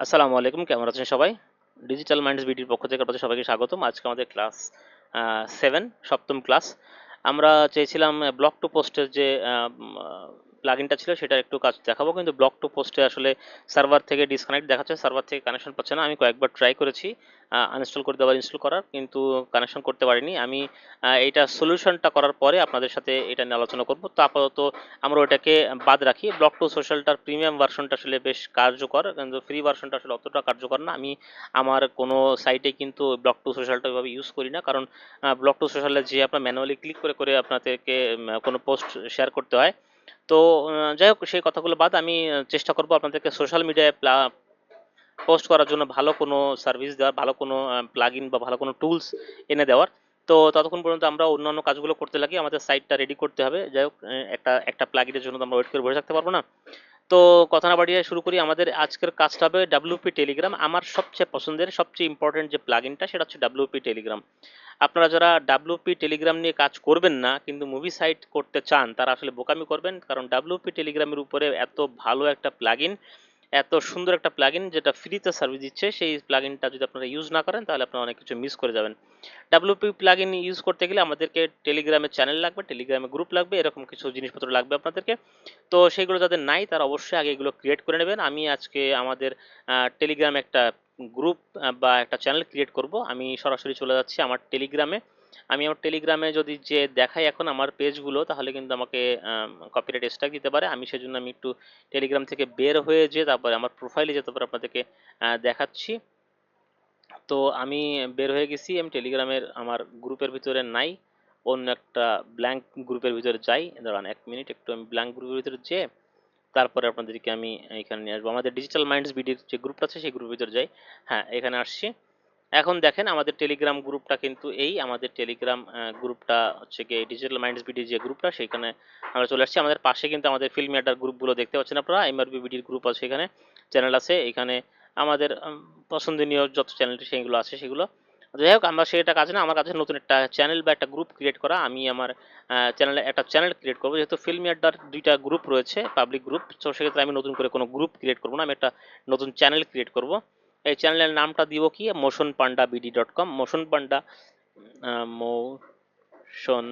আসসালামু আলাইকুম, কেমন আছেন সবাই? ডিজিটাল মাইন্ডস বিডির পক্ষ থেকে আপনাদের সবাইকে স্বাগতম। আজকে আমাদের ক্লাস সেভেন সপ্তম ক্লাস আমরা চেয়েছিলাম ব্লক টু পোস্টের যে প্লাগিনটা ছিল, সেটা একটু কাজ দেখাবো। কিন্তু ব্লক টু পোস্টে আসলে সার্ভার থেকে ডিসকানেক্ট দেখাচ্ছে সার্ভার থেকে কানেকশন পাচ্ছে না। আমি কয়েকবার ট্রাই করেছি আনইনস্টল করে দেওয়ার ইনস্টল করার, কিন্তু কানেকশন করতে পারিনি। আমি এইটা সলিউশনটা করার পরে আপনাদের সাথে এটা নিয়ে আলোচনা করব। তো আপাতত আমরা ওটাকে বাদ রাখি। ব্লক টু সোশ্যালটার প্রিমিয়াম ভার্সনটা আসলে বেশ কার্যকর, কিন্তু ফ্রি ভার্সনটা আসলে অতটা কার্যকর না। আমি আমার কোনো সাইটে কিন্তু ব্লক টু সোশ্যালটা ওইভাবে ইউজ করি না। কারণ ব্লক টু সোশ্যালে যে আপনার ম্যানুয়ালি ক্লিক করে করে আপনাদেরকে কোনো পোস্ট শেয়ার করতে হয় তো যাই হোক, সেই কথাগুলো বাদ আমি চেষ্টা করব আপনাদেরকে সোশ্যাল মিডিয়ায় পোস্ট করার জন্য ভালো কোনো সার্ভিস দেওয়ার, ভালো কোনো প্লাগ বা ভালো কোনো টুলস এনে দেওয়ার। তো, ততক্ষণ পর্যন্ত আমরা অন্যান্য কাজগুলো করতে লাগি, আমাদের সাইটটা রেডি করতে হবে। যাই হোক একটা একটা প্লাগিনের জন্য আমরা ওয়েট করে বসে থাকতে পারব না। তো, কথা না বাড়িয়ে শুরু করি, আমাদের আজকের কাজটা হবে ডাব্লিউপি টেলিগ্রাম আমার সবচেয়ে পছন্দের, সবচেয়ে ইম্পর্টেন্ট যে প্লাগিনটা সেটা হচ্ছে ডাব্লিউপি টেলিগ্রাম আপনারা যারা ডাব্লিউপি টেলিগ্রাম নিয়ে কাজ করবেন না, কিন্তু মুভি সাইট করতে চান, তারা আসলে বোকামি করবেন, কারণ ডাব্লিউপি টেলিগ্রামের উপরে এত ভালো একটা প্লাগইন এত সুন্দর একটা প্লাগইন যেটা ফ্রিতে সার্ভিস দিচ্ছে, সেই প্লাগইনটা যদি আপনারা ইউজ না করেন, তাহলে আপনারা অনেক কিছু মিস করে যাবেন। ডাব্লিউপি প্লাগইন ইউজ করতে গেলে আমাদেরকে টেলিগ্রামে চ্যানেল লাগবে টেলিগ্রামে গ্রুপ লাগবে, এরকম কিছু জিনিসপত্র লাগবে আপনাদেরকে। তো সেগুলো যাদের নাই, তারা অবশ্যই আগে এগুলো ক্রিয়েট করে নেবেন। আমি আজকে আমাদের টেলিগ্রামে একটা গ্রুপ বা একটা চ্যানেল ক্রিয়েট করব। আমি সরাসরি চলে যাচ্ছি আমার টেলিগ্রামে আমি আমার টেলিগ্রামে যদি যে দেখাই এখন আমার পেজগুলো তাহলে কিন্তু আমাকে কপিরাইট স্ট্রাইক দিতে পারে। আমি সেজন্য আমি একটু টেলিগ্রাম থেকে বের হয়ে যে তারপরে আমার প্রোফাইলে যেতে পারে আপনাদেরকে দেখাচ্ছি। তো আমি বের হয়ে গেছি। আমি টেলিগ্রামের আমার গ্রুপের ভিতরে নাই। অন্য একটা ব্ল্যাঙ্ক গ্রুপের ভিতরে যাই। দাঁড়ান এক মিনিট একটু আমি ব্ল্যাঙ্ক গ্রুপের ভিতরে যেয়ে তারপরে আপনাদেরকে আমি এখানে নিয়ে আসব। আমাদের ডিজিটাল মাইন্ডস বিডির যে গ্রুপটা আছে, সেই গ্রুপের ভিতরে যাই। হ্যাঁ এখানে আসছি। এখন দেখেন, আমাদের টেলিগ্রাম গ্রুপটা কিন্তু এই, আমাদের টেলিগ্রাম গ্রুপটা হচ্ছে গিয়ে ডিজিটাল মাইন্ডস বিডির যে গ্রুপটা সেখানে আমরা চলে আসছি। আমাদের পাশে কিন্তু আমাদের ফিল্ম অ্যাডার গ্রুপগুলো দেখতে পাচ্ছেন আপনারা। এমআরবি বিডির গ্রুপ আছে এখানে। চ্যানেল আছে। এখানে আমাদের পছন্দনীয় যত চ্যানেল সেগুলো আছে, সেগুলো যাই হোক, আমরা সেটা কাজ না, আমার কাছে নতুন একটা চ্যানেল বা একটা গ্রুপ ক্রিয়েট করা, আমি আমার চ্যানেলে একটা চ্যানেল ক্রিয়েট করব। যেহেতু ফিল্ম অ্যাডার দুইটা গ্রুপ রয়েছে পাবলিক গ্রুপ তো সেক্ষেত্রে আমি নতুন করে কোনো গ্রুপ ক্রিয়েট করব না, আমি একটা নতুন চ্যানেল ক্রিয়েট করব। এই চ্যানেলের নামটা দিব কি? Motion Panda BD dot com Motion Panda Motion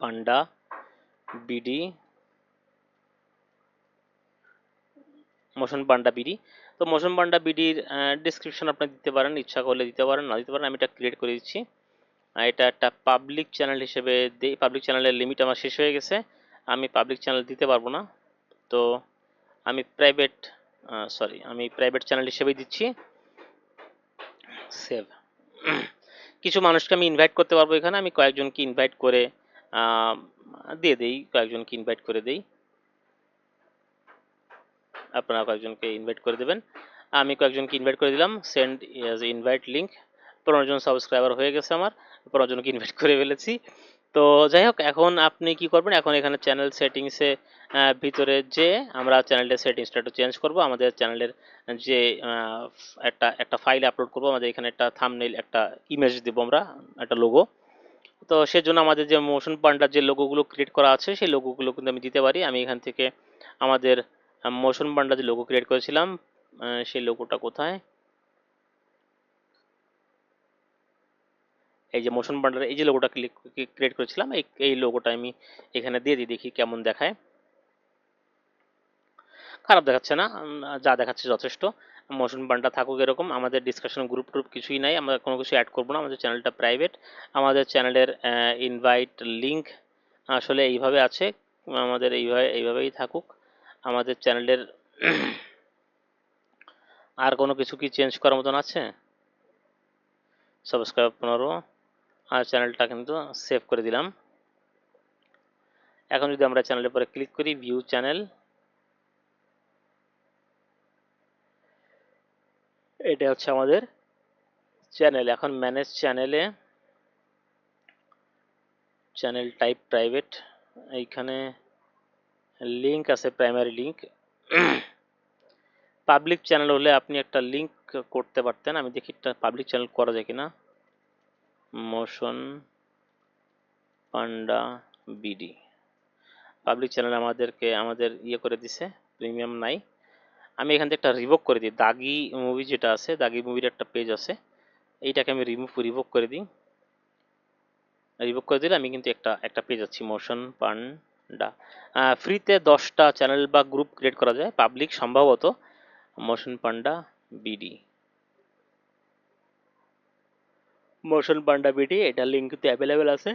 Panda BD Motion Panda BD তো মোশন পান্ডা বিডির ডিসক্রিপশন আপনি দিতে পারেন, ইচ্ছা করলে দিতে পারেন, না দিতে পারেন, আমি এটা ক্রিয়েট করে দিচ্ছি। এটা একটা পাবলিক চ্যানেল হিসেবে দিই পাবলিক চ্যানেলের লিমিট আমার শেষ হয়ে গেছে, আমি পাবলিক চ্যানেল দিতে পারব না। তো আমি প্রাইভেট সরি আমি প্রাইভেট চ্যানেল হিসেবেই দিচ্ছি। সেভ কিছু মানুষকে আমি ইনভাইট করতে পারব এখানে, আমি কয়েকজনকে ইনভাইট করে দিয়ে দেই, কয়েকজনকে ইনভাইট করে দেই। আপনারা কয়েকজনকে ইনভাইট করে দেবেন। আমি কয়েকজনকে ইনভাইট করে দিলাম। সেন্ড ইনভাইট লিংক পনেরো জন সাবস্ক্রাইবার হয়ে গেছে আমার। পনেরো জনকে ইনভাইট করে ফেলেছি। তো যাই হোক, এখন আপনি কি করবেন? এখন এখানে চ্যানেল সেটিংসে ভিতরে যে আমরা চ্যানেলের সেটিংসটা একটু চেঞ্জ করব। আমাদের চ্যানেলের যে একটা একটা ফাইল আপলোড করব, আমাদের এখানে একটা থামনেল একটা ইমেজ দেবো আমরা, একটা লোগো তো সেজন্য আমাদের যে মোশন পান্ডার যে লোগোগুলো ক্রিয়েট করা আছে, সেই লোগোগুলো কিন্তু আমি দিতে পারি। আমি এখান থেকে আমাদের মোশন পান্ডা যে লোগো ক্রিয়েট করেছিলাম সেই লোগোটা কোথায়? এই যে মোশন পান্ডার এই যে লোগোটা ক্লিক ক্রিয়েট করেছিলাম, এই এই লোগোটা আমি এখানে দিয়ে দিই, দেখি কেমন দেখায়। খারাপ দেখাচ্ছে না যা দেখাচ্ছে যথেষ্ট। মোশন পান্ডা থাকুক এরকম, আমাদের ডিসকাশন গ্রুপ টুপ কিছুই নাই, আমরা কোনো কিছু অ্যাড করব না, আমাদের চ্যানেলটা প্রাইভেট আমাদের চ্যানেলের ইনভাইট লিংক আসলে এইভাবে আছে, আমাদের এইভাবে, এইভাবেই থাকুক। আমাদের চ্যানেলের আর কোনো কিছু কি চেঞ্জ করার মতন আছে? সাবস্ক্রাইব পনেরো আর চ্যানেলটা কিন্তু সেভ করে দিলাম। এখন যদি আমরা চ্যানেলের পরে ক্লিক করি ভিউ চ্যানেল এটা হচ্ছে আমাদের চ্যানেল এখন ম্যানেজ চ্যানেলে চ্যানেল টাইপ প্রাইভেট এইখানে লিংক আছে প্রাইমারি লিঙ্ক পাবলিক চ্যানেল হলে আপনি একটা লিঙ্ক করতে পারতেন। আমি দেখি পাবলিক চ্যানেল করা যায় কিনা। Motion Panda BD public channel আমাদেরকে, আমাদের ইয়ে করে দিছে প্রিমিয়াম নাই। আমি এখান থেকে একটা রিভোক করে দিই। দাগি মুভি যেটা আছে, দাগি মুভির একটা পেজ আছে। এইটাকে আমি রিমুভ রিভোক করে দিই। রিভোক করে দিলে আমি কিন্তু একটা একটা পেজ আছি। মোশন পান্ডা ফ্রিতে দশটা চ্যানেল বা গ্রুপ ক্রিয়েট করা যায়। পাবলিক সম্ভবত Motion Panda BD Motion Panda BD এটা লিঙ্ক অ্যাভেলেবেল আছে।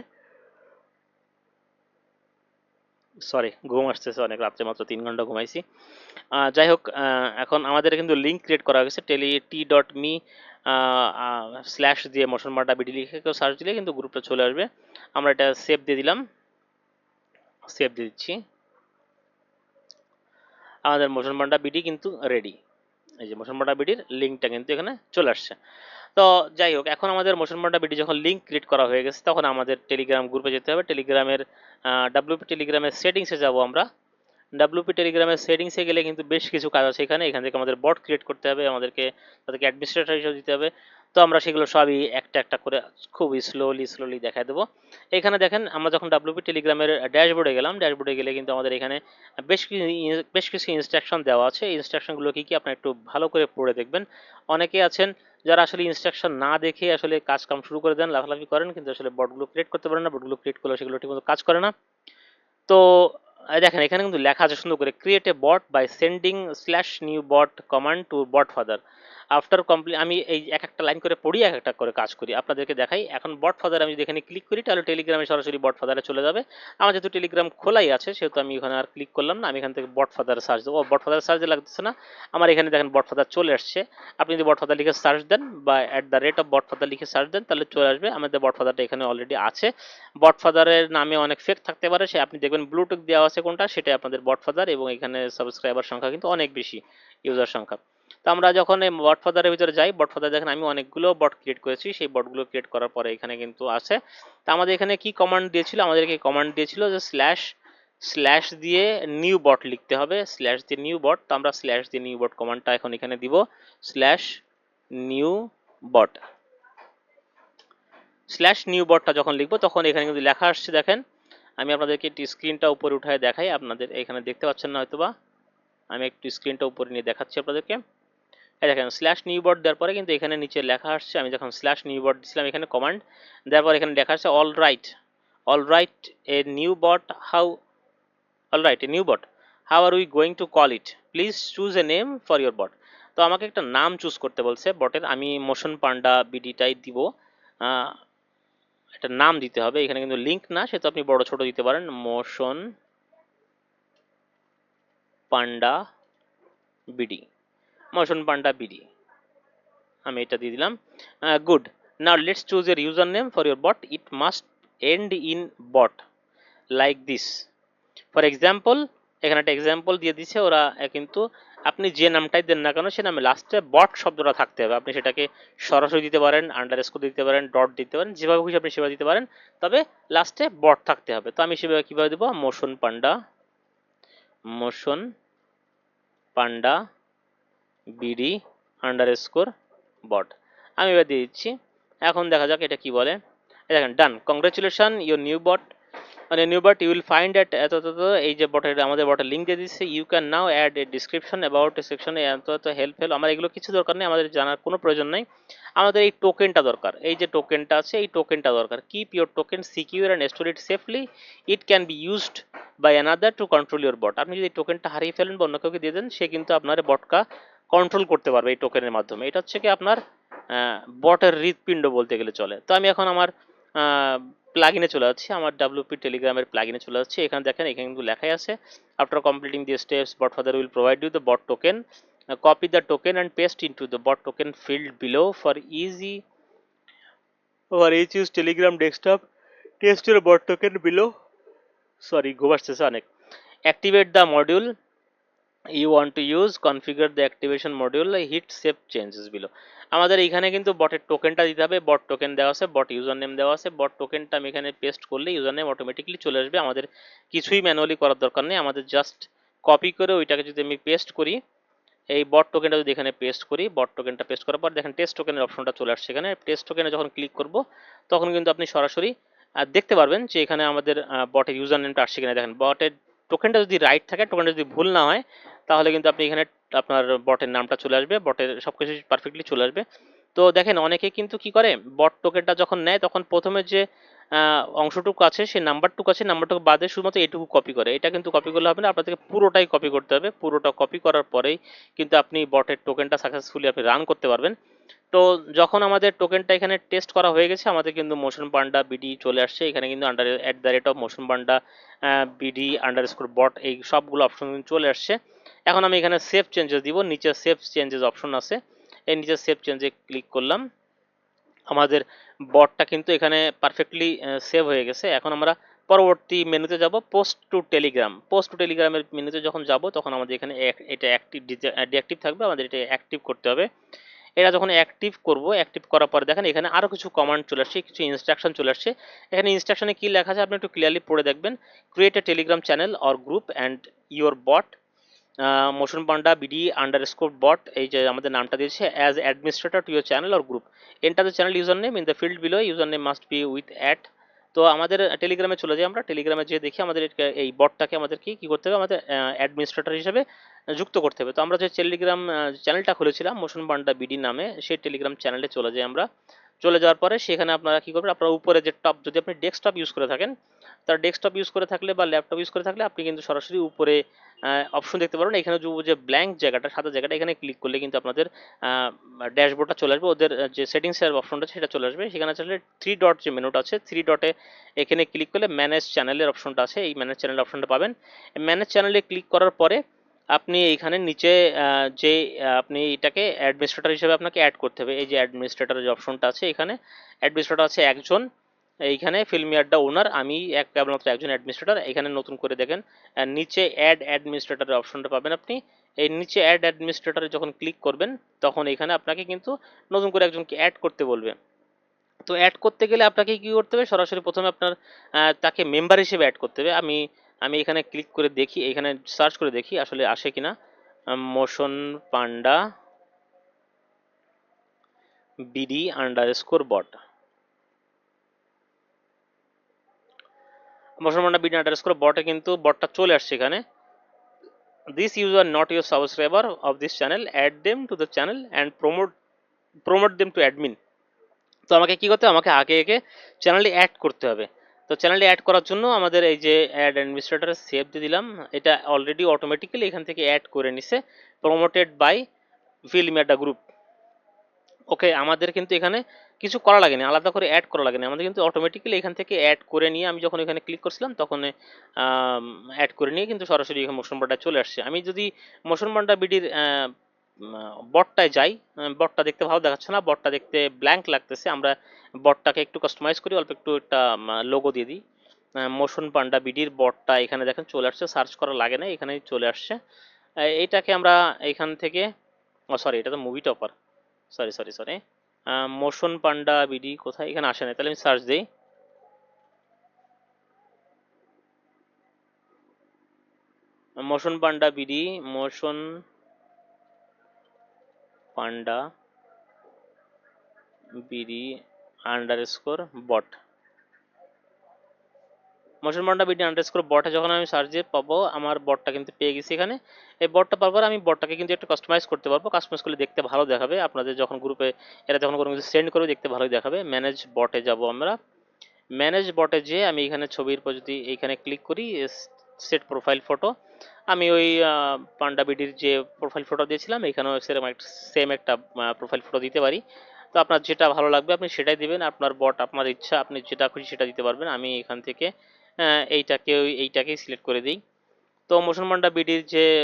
সরি ঘুম আসতেছে অনেক রাত্রে মাত্র তিন ঘণ্টা ঘুমাইছি। যাই হোক এখন আমাদের কিন্তু লিঙ্ক ক্রিয়েট করা হয়েছে। Tele T dot me slash দিয়ে মোশন পান্ডা বিডি লিখে কেউ সার্চ দিলে কিন্তু গ্রুপটা চলে আসবে। আমরা এটা সেভ দিয়ে দিলাম। সেভ দিয়ে দিচ্ছি। আমাদের মোশন পান্ডা বিডি কিন্তু রেডি এই যে মোশন পান্ডা বিডির লিঙ্কটা কিন্তু এখানে চলে আসছে। তো যাই হোক, এখন আমাদের মোশন পান্ডা বিডি যখন লিঙ্ক ক্রিয়েট করা হয়ে গেছে, তখন আমাদের টেলিগ্রাম গ্রুপে যেতে হবে। টেলিগ্রামের ডাব্লিউপি টেলিগ্রামের সেটিংসে যাব আমরা। ডাব্লিউপি টেলিগ্রামের সেটিংসে গেলে কিন্তু বেশ কিছু কাজ আছে এখানে। এখান থেকে আমাদের বট ক্রিয়েট করতে হবে, আমাদেরকে, তাদেরকে অ্যাডমিনিস্ট্রেটর হিসেবে দিতে হবে। তো আমরা সেগুলো সবই একটা একটা করে খুব স্লোলি স্লোলি দেখায় দেবো। এখানে দেখেন, আমরা যখন ডাব্লিউপি টেলিগ্রামের ড্যাশবোর্ডে গেলাম, ড্যাশবোর্ডে গেলে কিন্তু আমাদের এখানে বেশ কিছু বেশ কিছু ইনস্ট্রাকশন দেওয়া আছে। ইনস্ট্রাকশনগুলো কি কি, আপনারা একটু ভালো করে পড়ে দেখবেন। অনেকে আছেন যারা আসলে ইনস্ট্রাকশন না দেখে আসলে কাজ কাম শুরু করে দেন, লাফালাফি করেন, কিন্তু আসলে বটগুলো ক্রিয়েট করতে পারেন না বটগুলো ক্রিয়েট করলে সেগুলো ঠিকমতো কাজ করে না। তো দেখেন, এখানে কিন্তু লেখা আছে সুন্দর করে create a bot by sending slash new bot command to Bot Father after complete আমি এই এক একটা লাইন করে পড়ি, এক একটা করে কাজ করি। আপনাদেরকে দেখাই, এখন বট ফাদার আমি যদি এখানে ক্লিক করি, তাহলে টেলিগ্রামে সরাসরি বট ফাদারে চলে যাবে। আমার যেহেতু টেলিগ্রাম খোলাই আছে, সেহেতু আমি এখানে আর ক্লিক করলাম না, আমি এখান থেকে বট ফাদার সার্চ দেবো বট ফাদার সার্চ লাগতেছে না। আমার এখানে দেখেন বট ফাদার চলে আসছে। আপনি যদি বট ফাদার লিখে সার্চ দেন বা at the rate of Bot Father লিখে সার্চ দেন, তাহলে চলে আসবে। আমাদের বট ফাদারটা এখানে অলরেডি আছে। বট ফাদারের নামে অনেক ফেক থাকতে পারে। সে, আপনি দেখবেন ব্লুটুথ দেওয়া আছে কোনটা, সেটাই আপনাদের বট ফাদার এবং এখানে সাবস্ক্রাইবার সংখ্যা কিন্তু অনেক বেশি ইউজার সংখ্যা। তো আমরা যখন এই বট ফাদারের ভিতরে যাই বট ফাদার দেখেন আমি অনেকগুলো বট ক্রিয়েট করেছি, সেই বটগুলো ক্রিয়েট করার পরে এখানে কিন্তু আছে। তো আমাদের এখানে কি কমান্ড দিয়েছিল? আমাদেরকে কমান্ড দিয়েছিল যে স্ল্যাশ স্ল্যাশ দিয়ে নিউ বট লিখতে হবে স্ল্যাশ দিয়ে নিউ বট তো আমরা স্ল্যাশ দিয়ে নিউ বট কমান্ডটা এখন এখানে দিব slash new bot slash new বটটা যখন লিখব, তখন এখানে কিন্তু লেখা আসছে, দেখেন। আমি আপনাদেরকে একটু স্ক্রিনটা উপরে উঠায় দেখাই, আপনাদের এখানে দেখতে পাচ্ছেন না হয়তোবা। আমি একটু স্ক্রিনটা উপরে নিয়ে দেখাচ্ছি আপনাদেরকে। দেখেন স্ল্যাশ নিউ বট দেওয়ার পরে কিন্তু এখানে নিচে লেখা আসছে, আমি যখন স্ল্যাশ নিউ বট দিছিলাম এখানে কমান্ড দেওয়ার পরে এখানে লেখা আসছে all right all right a new bot how all right a new bot how are we going to call it please choose a name for your bot তো আমাকে একটা নাম চুজ করতে বলছে বটের, আমি মোশন পান্ডা বিডিটাই দিব। একটা নাম দিতে হবে, এখানে কিন্তু লিঙ্ক না সেটা আপনি বড় ছোট দিতে পারেন, Motion Panda BD Motion Panda BD. আমি এটা দিয়ে দিলাম। Good now let's choose a user name for your bot it must end in bot like this for example এখানে একটা এক্সাম্পল দিয়ে দিছে, ওরা কিন্তু আপনি যে নামটাই দেন না কেন, সে নামে লাস্টে বট শব্দটা থাকতে হবে। আপনি সেটাকে সরাসরি দিতে পারেন আন্ডার দিতে পারেন ডট দিতে পারেন, যেভাবে খুশি আপনি সেভাবে দিতে পারেন। তবে লাস্টে বট থাকতে হবে। তো আমি সেভাবে কীভাবে দেবো? Motion Panda Motion Panda, BD underscore bot. আমি এবার দিয়ে দিচ্ছি। এখন দেখা যাক এটা কি বলে। দেখেন done congratulation your new bot মানে new bot you will find at এত এত, এই যে বটের আমাদের বটের লিঙ্ক দিয়ে দিচ্ছে you can now add a description about সেকশনে এত এত হেল্প হেল্প আমার এগুলো কিছু দরকার নেই আমাদের জানার কোনো প্রয়োজন নেই। আমাদের এই টোকেনটা দরকার এই যে টোকেনটা আছে এই টোকেনটা দরকার। Keep your token secure and store it safely it can be used by another to control your bot আপনি যদি টোকেনটা হারিয়ে ফেলেন বা অন্য কাউকে দিয়ে দেন সে কিন্তু আপনার বটকা কন্ট্রোল করতে পারবে এই টোকেনের মাধ্যমে। এটা হচ্ছে কি আপনার বটের হৃৎপিণ্ড বলতে গেলে চলে। তো আমি এখন আমার প্লাগিনে চলে যাচ্ছি, আমার ডাব্লিউপি টেলিগ্রামের প্লাগিনে চলে যাচ্ছি। এখানে দেখেন, এখানে কিন্তু লেখাই আছে after completing the steps Bot Father will provide you the bot token copy the token and paste into the bot token field below for easy for each use Telegram desktop test your bot token below sorry ঘুম আসতেছে অনেক activate the module you want to use, configure the activation module hit save changes below. আমাদের এখানে কিন্তু বটের টোকেনটা দিতে হবে বট টোকেন দেওয়া আছে বট ইউজার নেম দেওয়া আছে বট টোকেনটা আমি এখানে পেস্ট করলে ইউজার নেম অটোমেটিকলি চলে আসবে। আমাদের কিছুই ম্যানুয়ালি করার দরকার নেই, আমাদের জাস্ট কপি করে ওইটাকে যদি আমি পেস্ট করি, এই বট টোকেনটা যদি এখানে পেস্ট করি বট টোকেনটা পেস্ট করার পর দেখেন টেস্ট টোকেনের অপশনটা চলে আসছে এখানে। টেস্ট টোকেনে যখন ক্লিক করব, তখন কিন্তু আপনি সরাসরি দেখতে পারবেন যে এখানে আমাদের বটের ইউজার নেমটা আসছে কিনা। দেখেন বটের টোকেনটা যদি রাইট থাকে টোকেনটা যদি ভুল না হয় তাহলে কিন্তু আপনি এখানে আপনার বটের নামটা চলে আসবে, বটের সব কিছু পারফেক্টলি চলে আসবে। তো দেখেন অনেকে কিন্তু কি করে, বট টোকেনটা যখন নেয়, তখন প্রথমে যে অংশটুকু আছে সেই নাম্বারটুকু আছে, নাম্বারটুকু বাদে শুধুমাত্র এটুকু কপি করে। এটা কিন্তু কপি করলে হবে না, আপনাদেরকে পুরোটাই কপি করতে হবে। পুরোটা কপি করার পরেই কিন্তু আপনি বটের টোকেনটা সাকসেসফুলি আপনি রান করতে পারবেন। তো যখন আমাদের টোকেনটা এখানে টেস্ট করা হয়ে গেছে, আমাদের কিন্তু মোশন পান্ডা বিডি চলে আসছে। এখানে কিন্তু under at the rate of Motion Panda BD underscore bot এই সবগুলো অপশন চলে আসছে। এখন আমি এখানে সেভ চেঞ্জেস দিব, নিচে সেভ চেঞ্জেস অপশন আছে। এই নিচে সেভ চেঞ্জে ক্লিক করলাম। আমাদের বটটা কিন্তু এখানে পারফেক্টলি সেভ হয়ে গেছে। এখন আমরা পরবর্তী মেনুতে যাব post to Telegram post to টেলিগ্রামের মেনুতে যখন যাব, তখন আমাদের এখানে এটা অ্যাক্টিভ ডিঅ্যাক্টিভ থাকবে। আমাদের এটা অ্যাক্টিভ করতে হবে। এটা যখন অ্যাক্টিভ করব অ্যাক্টিভ করার পরে দেখেন এখানে আরও কিছু কমান্ড চলে আসছে, কিছু ইনস্ট্রাকশন চলে আসছে। এখানে ইনস্ট্রাকশনে কী লেখা আছে? আপনি একটু ক্লিয়ারলি পড়ে দেখবেন। Create a Telegram channel or group and your bot Motion Panda, BD underscore bot এই যে আমাদের নামটা দিয়েছে as administrator to your channel or group enter the channel user name in the field below user name must be with at তো আমাদের টেলিগ্রামে চলে যাই আমরা। টেলিগ্রামে যেয়ে দেখি আমাদের এই বটটাকে আমাদের কি কি করতে হবে? আমাদের অ্যাডমিনিস্ট্রেটর হিসেবে যুক্ত করতে হবে। তো আমরা যে টেলিগ্রাম চ্যানেলটা খুলেছিলাম, মোশন পান্ডা, বিডি নামে, সেই টেলিগ্রাম চ্যানেলে চলে যাই আমরা। চলে যাওয়ার পরে সেখানে আপনারা কি করবেন, আপনার উপরে যে টপ যদি আপনি ডেস্কটপ ইউজ করে থাকেন, তার ডেস্কটপ ইউজ করে থাকলে বা ল্যাপটপ ইউজ করে থাকলে আপনি কিন্তু সরাসরি উপরে অপশন দেখতে পারবেন। এখানে যে ব্ল্যাঙ্ক জায়গাটা, সাদা জায়গাটা, এখানে ক্লিক করলে কিন্তু আপনাদের ড্যাশবোর্ডটা চলে আসবে। ওদের যে সেটিংস এর অপশনটা সেটা চলে আসবে। সেখানে আসলে থ্রি ডট যে মেনুটা আছে থ্রি ডটে এখানে ক্লিক করলে ম্যানেজ চ্যানেলের অপশনটা আছে। এই ম্যানেজ চ্যানেল অপশনটা পাবেন। ম্যানেজ চ্যানেলে ক্লিক করার পরে আপনি এইখানে নিচে যে আপনি এটাকে অ্যাডমিনিস্ট্রেটর হিসেবে আপনাকে অ্যাড করতে হবে। এই যে অ্যাডমিনিস্ট্রেটর যে অপশনটা আছে এখানে অ্যাডমিনিস্ট্রেটর আছে একজন, এইখানে ফিল্মিয়ারটা ওনার আমি এক, কেবলমাত্র একজন অ্যাডমিনিস্ট্রেটর এখানে নতুন করে দেখেন নিচে অ্যাড অ্যাডমিনিস্ট্রেটরের অপশনটা পাবেন আপনি। এই নিচে অ্যাড অ্যাডমিনিস্ট্রেটরে যখন ক্লিক করবেন, তখন এখানে আপনাকে কিন্তু নতুন করে একজনকে অ্যাড করতে বলবে। তো অ্যাড করতে গেলে আপনাকে কি করতে হবে? সরাসরি প্রথমে আপনার তাকে মেম্বার হিসেবে অ্যাড করতে হবে। আমি আমি এখানে ক্লিক করে দেখি, এখানে সার্চ করে দেখি আসলে আসে কিনা। Motion Panda BD underscore bot Motion Panda BD underscore বটে কিন্তু বটটা চলে আসছে এখানে। This user not your subscriber of this channel add them to the channel and promote promote them to admin তো আমাকে কি করতে হবে? আমাকে আগে আগে চ্যানেলে অ্যাড করতে হবে। তো চ্যানেলটি অ্যাড করার জন্য আমাদের এই যে অ্যাড অ্যাডমিনিস্ট্রেটরে সেভ দিয়ে দিলাম। এটা অলরেডি অটোমেটিক্যালি এখান থেকে অ্যাড করে নিছে। প্রমোটেড বাই ফিল্মিয়াডা গ্রুপ ওকে আমাদের কিন্তু এখানে কিছু করা লাগেনি, আলাদা করে অ্যাড করা লাগেনি। আমাদের কিন্তু অটোমেটিক্যালি এখান থেকে অ্যাড করে নিয়ে আমি যখন এখানে ক্লিক করছিলাম, তখন অ্যাড করে নিয়ে কিন্তু সরাসরি এখানে মোশন বান্ডা চলে আসছে। আমি যদি মোশন বান্ডা বিডির বটটায় যাই। বটটা দেখতে ভালো দেখাচ্ছে না। বটটা দেখতে ব্ল্যাঙ্ক লাগতেছে। আমরা বটটাকে একটু কাস্টমাইজ করি, অল্প একটু একটা লোগো দিয়ে দিই। মোশন পান্ডা বিডির বটটা এখানে দেখেন চলে আসছে। সার্চ করা লাগে না, এখানেই চলে আসছে। এইটাকে আমরা এখান থেকে, ও সরি এটা তো movie topper sorry sorry sorry Motion Panda BD কোথায়? এখানে আসে না। তাহলে আমি সার্চ দিই। Motion Panda BD Motion Panda, BD underscore bot Motion Panda, BD underscore বটে যখন আমি সার্চ দিয়ে পাবো, আমার বটটা কিন্তু পেয়ে গেছি এখানে। এই বটটা পাওয়ার পর আমি বটটাকে কিন্তু একটু কাস্টমাইজ করতে পারব। কাস্টমাইজ করলে দেখতে ভালো দেখাবে। আপনাদের যখন গ্রুপে এরা যখন কোনো কিছু সেন্ড করবে, দেখতে ভালোই দেখাবে। ম্যানেজ বটে যাব আমরা। ম্যানেজ বটে যে আমি এখানে ছবির পর যদি এইখানে ক্লিক করি সেট প্রোফাইল ফটো আমি ওই পান্ডা বিডির যে প্রোফাইল ফটো দিয়েছিলাম, এখানেও সেরকম একটা সেম একটা প্রোফাইল ফটো দিতে পারি। তো আপনার যেটা ভালো লাগবে, আপনি সেটাই দিবেন। আপনার বট আপনার ইচ্ছা, আপনি যেটা খুশি সেটা দিতে পারবেন। আমি এখান থেকে এইটাকে ওই- এইটাকেই সিলেক্ট করে দিই। তো মোশন পান্ডা বিডির যে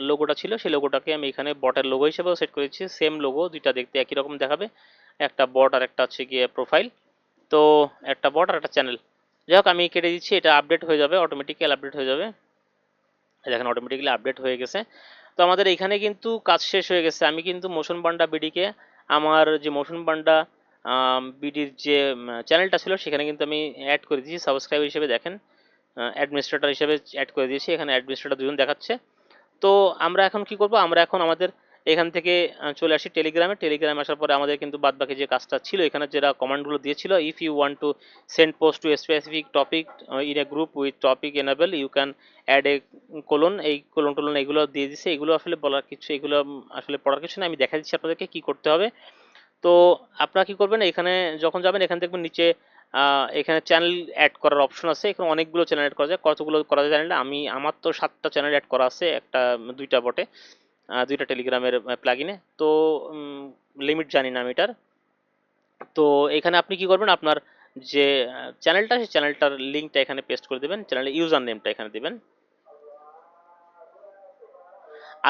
লোগোটা ছিল, সেই লোগোটাকে আমি এখানে বটের লোগো হিসেবেও সেট করেছি। সেম লোগো দুইটা দেখতে একই রকম দেখাবে। একটা বট আর একটা হচ্ছে গিয়ে প্রোফাইল তো একটা বট আর একটা চ্যানেল যাই আমি কেটে দিচ্ছি, এটা আপডেট হয়ে যাবে অটোমেটিক্যাল আপডেট হয়ে যাবে। দেখেন অটোমেটিক্যালি আপডেট হয়ে গেছে। তো আমাদের এখানে কিন্তু কাজ শেষ হয়ে গেছে। আমি কিন্তু মোশন বান্ডা বিডিকে, আমার যে মোশন বান্ডা বিডির যে চ্যানেলটা ছিল, সেখানে কিন্তু আমি অ্যাড করে দিয়েছি। সাবস্ক্রাইব হিসেবে দেখেন অ্যাডমিনিস্ট্রেটর হিসেবে অ্যাড করে দিয়েছি। এখানে অ্যাডমিনিস্ট্রেটর দুজন দেখাচ্ছে। তো আমরা এখন কি করব? আমরা এখন আমাদের এখান থেকে চলে আসি টেলিগ্রামে টেলিগ্রামে আসার পরে আমাদের কিন্তু বাদ বাকি যে কাজটা ছিল, এখানে যেটা কমান্ডগুলো দিয়েছিল if you want to send post to specific topic in a group with topic enable you can add a colon এই কোলন টোলন এগুলো দিয়ে দিছে। এগুলো আসলে বলার কিছু, এগুলো আসলে পড়ার কিছু না আমি দেখা দিচ্ছি আপনাদেরকে কি করতে হবে। তো আপনারা কি করবেন, এখানে যখন যাবেন, এখান থেকে নিচে এখানে চ্যানেল অ্যাড করার অপশন আছে। এখানে অনেকগুলো চ্যানেল অ্যাড করা যায়। কতগুলো করা যায় জানি না। আমি, আমার তো সাতটা চ্যানেল অ্যাড করা আছে, একটা, দুইটা বটে। দুইটা টেলিগ্রামের প্লাগিনে তো লিমিট জানি না আমি এটার। তো, এখানে আপনি কি করবেন? আপনার যে চ্যানেলটা সেই চ্যানেলটার লিঙ্কটা এখানে পেস্ট করে দেবেন। চ্যানেলের ইউজার নেমটা এখানে দেবেন।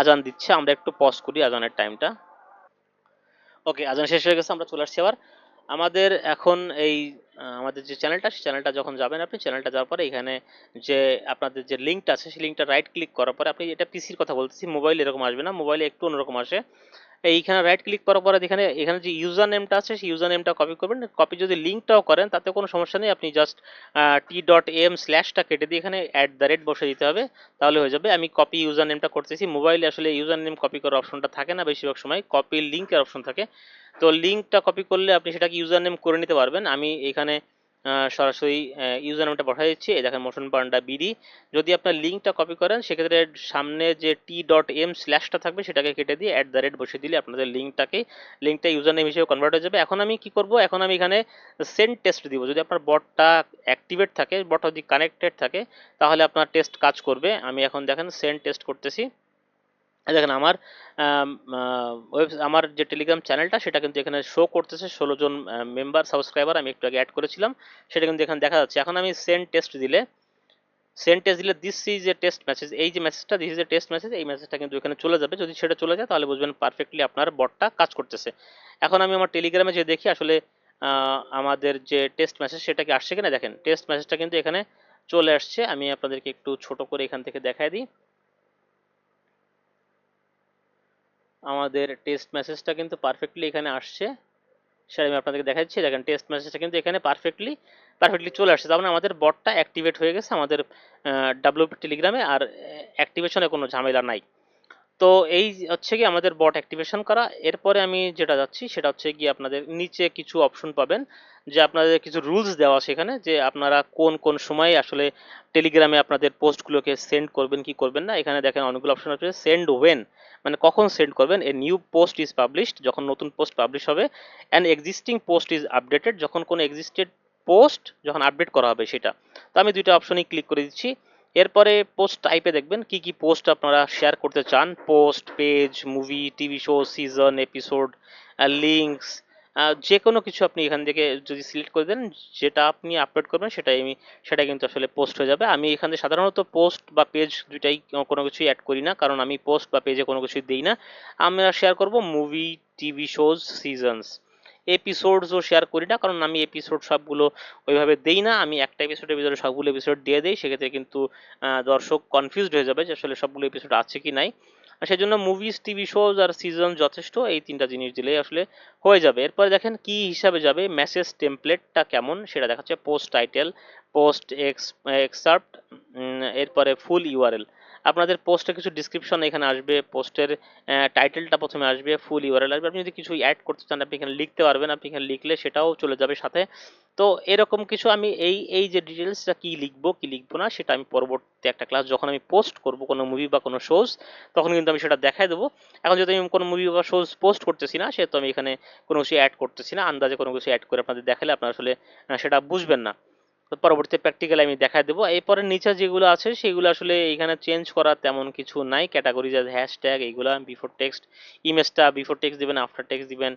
আজান দিচ্ছে, আমরা একটু পজ করি আজানের টাইমটা ওকে আজান শেষ হয়ে গেছে, আমরা চলে আসছি আবার। আমাদের এখন এই আমাদের যে চ্যানেলটা সেই চ্যানেলটা যখন যাবেন আপনি চ্যানেলটা যাওয়ার পরে এখানে যে আপনাদের যে লিঙ্কটা আছে, সেই লিঙ্কটা রাইট ক্লিক করার পরে আপনি, এটা পিসির কথা বলতেছি মোবাইল এরকম আসবে না মোবাইলে একটু অন্যরকম আসে। এইখানে রাইট ক্লিক করার পরে এখানে এখানে যে ইউজার নেমটা আছে, সেই ইউজার নেমটা কপি করবেন কপি যদি লিঙ্কটাও করেন, তাতে কোনো সমস্যা নেই, আপনি জাস্ট টি ডট এম স্ল্যাশটা কেটে দিয়ে এখানে অ্যাট দ্য রেট বসে দিতে হবে, তাহলে হয়ে যাবে। আমি কপি ইউজার নেমটা করতেছি মোবাইলে আসলে ইউজার নেম কপি করার অপশনটা থাকে না, বেশিরভাগ সময় কপি লিঙ্কের অপশন থাকে। তো লিঙ্কটা কপি করলে আপনি সেটাকে ইউজার নেম করে নিতে পারবেন। আমি এখানে সরাসরি ইউজার নেমটা পাঠিয়ে দিচ্ছি। এই দেখেন মোশন পান্ডা বিডি যদি আপনার লিঙ্কটা কপি করেন, সেক্ষেত্রে সামনে যে টি ডট এম স্ল্যাশটা থাকবে, সেটাকে কেটে দিয়ে অ্যাট দ্য রেট বসিয়ে দিলে আপনাদের লিঙ্কটাকে লিঙ্কটা ইউজার নেম হিসেবে কনভার্ট হয়ে যাবে। এখন আমি কি করব? এখন আমি এখানে সেন্ড টেস্ট দিব। যদি আপনার বটটা অ্যাক্টিভেট থাকে বটটা যদি কানেক্টেড থাকে, তাহলে আপনার টেস্ট কাজ করবে। আমি এখন দেখেন সেন্ড টেস্ট করতেছি। দেখেন আমার ওয়েব আমার যে টেলিগ্রাম চ্যানেলটা সেটা কিন্তু এখানে শো করতেছে, ষোলো জন মেম্বার সাবস্ক্রাইবার আমি একটু আগে অ্যাড করেছিলাম, সেটা কিন্তু এখানে দেখা যাচ্ছে। এখন আমি সেন্ড টেস্ট দিলে সেন্ড টেস্ট দিলে this is a test message এই যে মেসেজটা this is a test message এই মেসেজটা কিন্তু এখানে চলে যাবে। যদি সেটা চলে যায়, তাহলে বুঝবেন পারফেক্টলি আপনার বটটা কাজ করতেছে। এখন আমি আমার টেলিগ্রামে যে দেখি, আসলে আমাদের যে টেস্ট মেসেজ সেটা কি আসছে কিনা দেখেন। টেস্ট মেসেজটা কিন্তু এখানে চলে আসছে। আমি আপনাদেরকে একটু ছোট করে এখান থেকে দেখাই দিই। আমাদের টেস্ট মেসেজটা কিন্তু পারফেক্টলি এখানে আসছে। সেটা আমি আপনাদেরকে দেখাচ্ছি। দেখেন টেস্ট মেসেজটা কিন্তু এখানে পারফেক্টলি পারফেক্টলি চলে আসছে। তার মানে আমাদের বটটা অ্যাক্টিভেট হয়ে গেছে। আমাদের ডাব্লিউপি টেলিগ্রামে আর অ্যাক্টিভেশনে কোনো ঝামেলা নাই। তো এই হচ্ছে কি আমাদের বট অ্যাক্টিভেশন করা। এরপরে আমি যেটা যাচ্ছি সেটা হচ্ছে কি আপনাদের নিচে কিছু অপশন পাবেন, যে আপনাদের কিছু রুলস দেওয়া সেখানে যে আপনারা কোন কোন সময়ে আসলে টেলিগ্রামে আপনাদের পোস্টগুলোকে সেন্ড করবেন, কি করবেন না। এখানে দেখেন অনেকগুলো অপশন আছে সেন্ড ওয়েন মানে কখন সেন্ড করবেন। A new post is published যখন নতুন পোস্ট পাবলিশ হবে and existing post is updated যখন কোনো এক্সিস্টেড পোস্ট যখন আপডেট করা হবে সেটা। তো আমি দুইটা অপশনই ক্লিক করে দিচ্ছি। এরপরে পোস্ট টাইপে দেখবেন কি কি পোস্ট আপনারা শেয়ার করতে চান। Post page movie TV show season episode links যে কোনো কিছু আপনি এখান থেকে যদি সিলেক্ট করে দেন, যেটা আপনি আপলোড করবেন সেটাই আমি সেটা কিন্তু আসলে পোস্ট হয়ে যাবে। আমি এখানে সাধারণত পোস্ট বা পেজ দুইটাই কোনো কিছুই অ্যাড করি না, কারণ আমি পোস্ট বা পেজে কোনো কিছুই দিই না। আমরা শেয়ার করব মুভি টিভি শোজ সিজনস এপিসোডসও শেয়ার করি না, কারণ আমি এপিসোড সবগুলো ওইভাবে দেই না। আমি একটা এপিসোডের ভিতরে সবগুলো এপিসোড দিয়ে দিই, সেক্ষেত্রে কিন্তু দর্শক কনফিউজড হয়ে যাবে যে আসলে সবগুলো এপিসোড আছে কি নাই। সেই জন্য মুভিজ টিভি শোজ আর সিজন যথেষ্ট, এই তিনটা জিনিস দিলেই আসলে হয়ে যাবে। এরপরে দেখেন কি হিসাবে যাবে মেসেজ টেমপ্লেটটা কেমন, সেটা দেখাচ্ছে post title post ex excerpt এরপরে ফুল ইউআরএল আপনাদের পোস্টে কিছু ডিসক্রিপশন এখানে আসবে পোস্টের টাইটেলটা প্রথমে আসবে ফুল ইউআরএল আসবে। আপনি যদি কিছু অ্যাড করতে চান, আপনি এখানে লিখতে পারবেন, আপনি এখানে লিখলে সেটাও চলে যাবে সাথে। তো এরকম কিছু আমি এই এই যে ডিটেলসটা কি লিখব কি লিখব না, সেটা আমি পরবর্তী একটা ক্লাস যখন আমি পোস্ট করব কোনো মুভি বা কোনো শোজ তখন কিন্তু আমি সেটা দেখাই দেবো। এখন যদি আমি কোনো মুভি বা শোজ পোস্ট করতেছি না, সেহেতু আমি এখানে কোনো কিছু অ্যাড করতেছি না। আন্দাজে কোনো কিছু অ্যাড করে আপনাদের দেখালে আপনারা আসলে সেটা বুঝবেন না। তো পরবর্তী প্র্যাকটিক্যাল আমি দেখাই দেবো। এরপরে নিচে যেগুলো আছে, সেগুলো আসলে এখানে চেঞ্জ করার তেমন কিছু নাই। ক্যাটাগরি যে হ্যাশট্যাগ এইগুলো বিফোর টেক্সট ইমেজটা বিফোর টেক্সট দিবেন আফটার টেক্সট দিবেন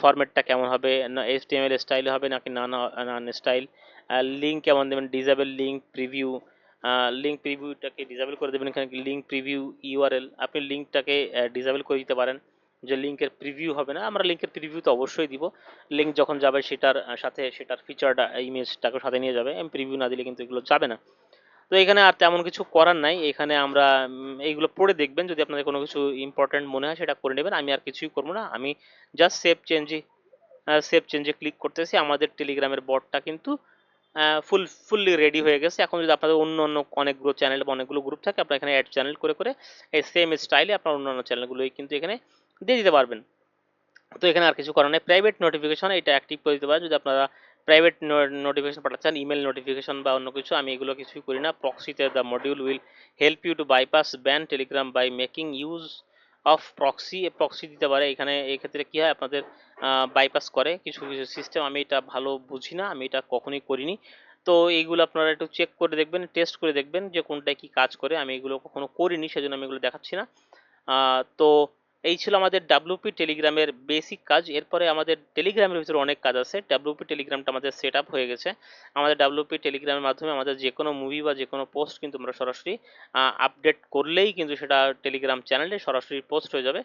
ফরম্যাটটা কেমন হবে H T M L style হবে, নাকি নান নান স্টাইল লিঙ্ক কেমন দেবেন ডিজেবল লিঙ্ক প্রিভিউ লিঙ্ক প্রিভিউটাকে ডিজেবল করে দেবেন, এখানে লিঙ্ক প্রিভিউ ইউআরএল আপনি লিঙ্কটাকে ডিজেবল করে দিতে পারেন। যে লিঙ্কের প্রিভিউ হবে না, আমরা লিঙ্কের প্রিভিউ তো অবশ্যই দিব। লিঙ্ক যখন যাবে সেটার, সাথে সেটার ফিচারটা ইমেজটাকে সাথে নিয়ে যাবে। প্রিভিউ না দিলে কিন্তু এগুলো যাবে না। তো এখানে আর তেমন কিছু করার নাই। এখানে আমরা এইগুলো পড়ে দেখবেন। যদি আপনাদের কোনো কিছু ইম্পর্টেন্ট মনে হয় সেটা করে নেবেন। আমি আর কিছুই করব না। আমি জাস্ট সেভ চেঞ্জে সেভ চেঞ্জে ক্লিক করতেছি। আমাদের টেলিগ্রামের বটটা কিন্তু ফুল ফুললি রেডি হয়ে গেছে। এখন যদি আপনাদের অন্য অন্য অনেকগুলো চ্যানেল বা অনেকগুলো গ্রুপ থাকে, আপনারা এখানে অ্যাড চ্যানেল করে করে, এই সেম স্টাইলে আপনার অন্যান্য চ্যানেলগুলোই কিন্তু এখানে দিয়ে দিতে পারবেন। তো এখানে আর কিছু করার নেই। প্রাইভেট নোটিফিকেশন এটা অ্যাক্টিভ করে দিতে পারেন। যদি আপনারা প্রাইভেট নোটিফিকেশন পাঠাচ্ছেন ইমেল নোটিফিকেশন বা অন্য কিছু, আমি এগুলো কিছুই করি না। প্রক্সিতে the module will help you to bypass ban Telegram by making use of proxy proxy দিতে পারে। এখানে এই ক্ষেত্রে কী হয়? আপনাদের বাইপাস করে কিছু কিছু সিস্টেম আমি এটা ভালো বুঝি না। আমি এটা কখনোই করিনি। তো এইগুলো আপনারা একটু চেক করে দেখবেন টেস্ট করে দেখবেন যে কোনটায় কি কাজ করে। আমি এগুলো কখনো করিনি, সেজন্য আমি এগুলো দেখাচ্ছি না। তো এই ছিল আমাদের ডাব্লিউপি টেলিগ্রামের বেসিক কাজ। এরপরে আমাদের টেলিগ্রামের ভিতরে অনেক কাজ আছে। ডাব্লিউপি টেলিগ্রামটা আমাদের সেট আপ হয়ে গেছে। আমাদের ডাব্লিউপি টেলিগ্রামের মাধ্যমে আমাদের যে কোনো মুভি বা যে কোনো পোস্ট কিন্তু আমরা সরাসরি আপডেট করলেই কিন্তু সেটা টেলিগ্রাম চ্যানেলে সরাসরি পোস্ট হয়ে যাবে।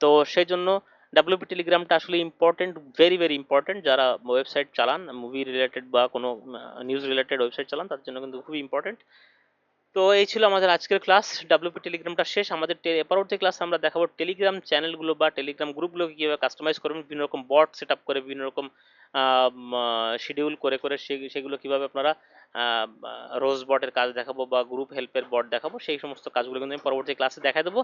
তো সেই জন্য ডাব্লিউপি টেলিগ্রামটা আসলে ইম্পর্টেন্ট ভেরি ভেরি ইম্পর্টেন্ট যারা ওয়েবসাইট চালান মুভি রিলেটেড বা কোনো নিউজ রিলেটেড ওয়েবসাইট চালান তার জন্য কিন্তু খুবই ইম্পর্টেন্ট তো এই ছিল আমাদের আজকের ক্লাস ডাব্লিউপি টেলিগ্রামটা শেষ। আমাদের পরবর্তী ক্লাসে আমরা দেখাবো টেলিগ্রাম চ্যানেলগুলো বা টেলিগ্রাম গ্রুপগুলোকে কীভাবে কাস্টমাইজ করবেন, বিভিন্ন রকম বট সেট আপ করে, বিভিন্ন রকম শিডিউল করে করে সেগুলো কীভাবে আপনারা রোজ বটের কাজ দেখাবো বা গ্রুপ হেল্পের বট দেখাবো, সেই সমস্ত কাজগুলো কিন্তু আমি পরবর্তী ক্লাসে দেখা দেবো।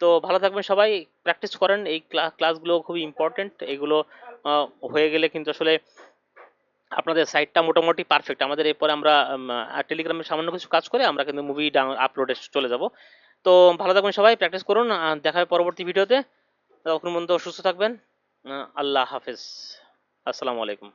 তো ভালো থাকবেন সবাই প্র্যাকটিস করেন। এই ক্লাসগুলো খুবই ইম্পর্টেন্ট এগুলো হয়ে গেলে কিন্তু আসলে আপনাদের সাইটটা মোটামুটি পারফেক্ট আমাদের এরপরে আমরা টেলিগ্রামে সামান্য কিছু কাজ করে আমরা কিন্তু মুভি আপলোডে চলে যাব। তো ভালো থাকবেন সবাই প্র্যাকটিস করুন দেখা হবে পরবর্তী ভিডিওতে তখন পর্যন্ত সুস্থ থাকবেন। আল্লাহ হাফেজ। আসসালামু আলাইকুম।